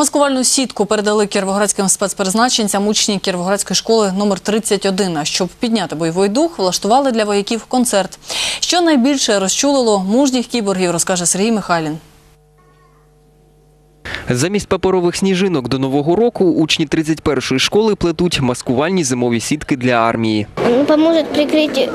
Маскувальну сітку передали кіровоградським спецпризначенцям учні Кіровоградської школи номер 31. А щоб підняти бойовий дух, влаштували для вояків концерт. Що найбільше розчулило мужніх кіборгів, розкаже Сергій Михайлін. Замість паперових сніжинок до нового року учні 31-ї школи плетуть маскувальні зимові сітки для армії. Он поможет прикрыть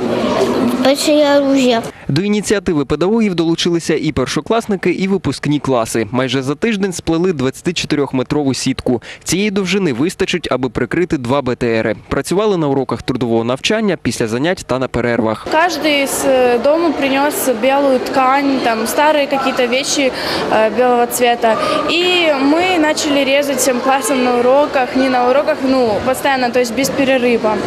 большие оружия. До ініціативи педагогів долучилися і першокласники, і випускні класи. Майже за тиждень сплели 24-метрову сітку. Цієї довжини вистачить, аби прикрити два БТРи. Працювали на уроках трудового навчання, після занять та на перервах. Каждый из э, дома принес белую ткань, там старые какие-то вещи э, белого цвета. И мы начали резать всем классом на уроках, не на уроках, ну, постоянно, то есть без перерыва.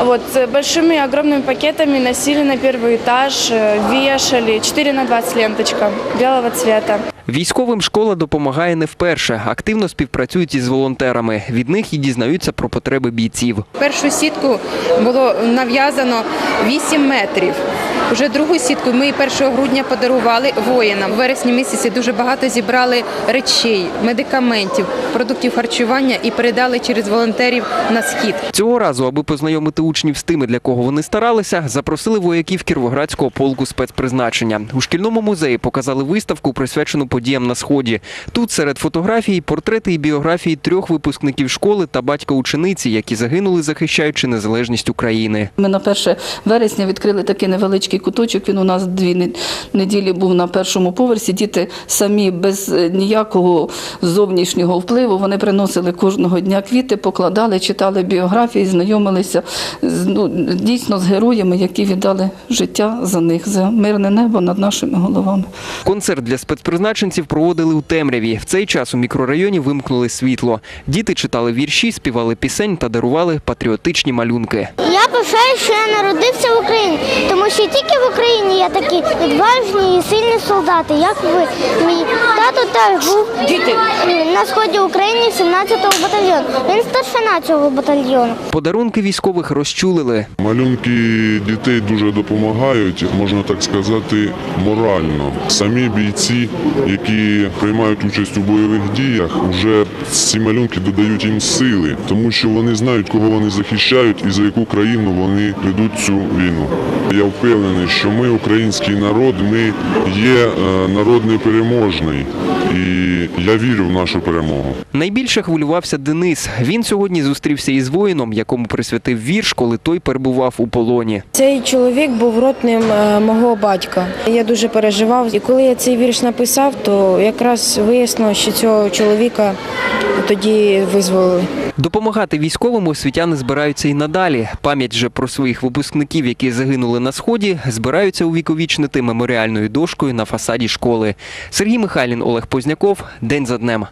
Вот, с большими огромными пакетами носили на первый этаж, э, вешали, 4 на 20 ленточка белого цвета. Військовим школа допомагає не вперше. Активно співпрацюють із волонтерами. Від них і дізнаються про потреби бійців. Першу сітку було нав'язано 8 метрів. Уже другу сітку ми 1 грудня подарували воїнам. У вересні місяці дуже багато зібрали речей, медикаментів, продуктів харчування і передали через волонтерів на схід. Цього разу, аби познайомити учнів з тими, для кого вони старалися, запросили вояків Кіровоградського полку спецпризначення. У шкільному музеї показали виставку, присвячену подіям на сході. Тут серед фотографій портрети і біографії трьох випускників школи та батька учениці, які загинули, захищаючи незалежність України. Ми на 1 вересня відкрили такий невеличкий куточок. Він у нас дві неділі був на першому поверсі. Діти самі без е, ніякого зовнішнього впливу. Вони приносили кожного дня квіти, покладали, читали біографії, знайомилися з, ну, дійсно з героями, які віддали життя за них, за мирне небо над нашими головами. Концерт для спецпризначенців проводили у темряві. В цей час у мікрорайоні вимкнули світло. Діти читали вірші, співали пісень та дарували патріотичні малюнки. Я пишаю, що я народився в Україні, тому що тільки в Україні є такі відважні і сильні солдати, як ви. Мій тато теж був м, на сході України 17-го батальйону. Він старшина цього батальйону. Подарунки військових розчулили. Малюнки дітей дуже допомагають, можна так сказати, морально. Самі бійці, які приймають участь у бойових діях, вже ці малюнки додають їм сили, тому що вони знають, кого вони захищають і за яку країну вони ведуть цю війну. Я впевнений, що ми, український народ, ми є е, народ непереможний, і я вірю в нашу перемогу. Найбільше хвилювався Денис. Він сьогодні зустрівся із воїном, якому присвятив вірш, коли той перебував у полоні. Цей чоловік був родним е, мого батька. Я дуже переживав. І коли я цей вірш написав, то якраз вияснило, що цього чоловіка тоді визволили. Допомагати військовим освітяни збираються і надалі. Пам'ять же про своїх випускників, які загинули на сході, збираються увіковічнити меморіальною дошкою на фасаді школи. Сергій Михайлін, Олег Позняков. День за днем.